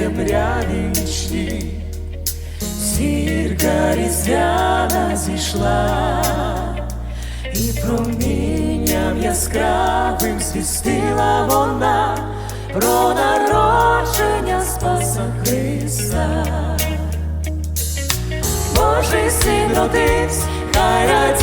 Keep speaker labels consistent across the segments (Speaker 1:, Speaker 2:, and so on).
Speaker 1: темряві нічні, зірка різдвяна зійшла, і промінням яскравим свістила вона про народження Спаса Христа. Божий син родився, хай радіє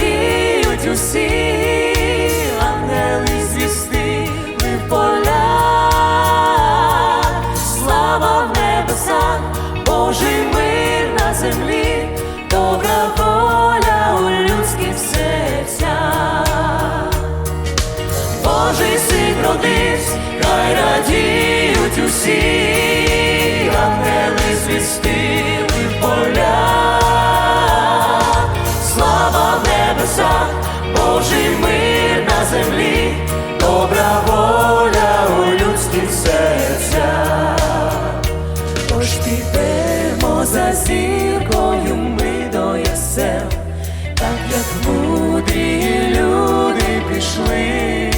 Speaker 1: пішли,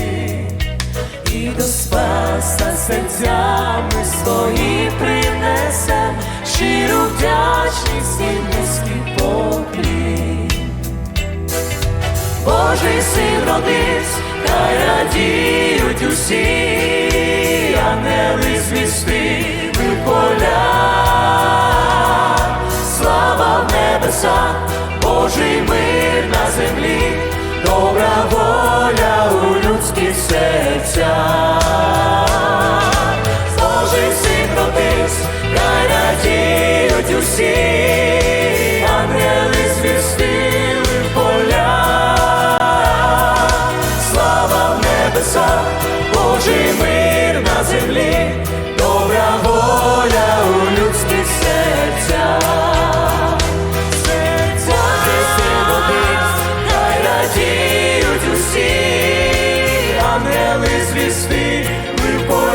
Speaker 1: і до спаса серцями свої принесем, щиру вдячність і низький поклін. Божий син родився, хай радіють усі, ангели звістили в полях, слава в небесах, Божий мир на землі, добра воля людських серцях. Ангели звісти, ми полях,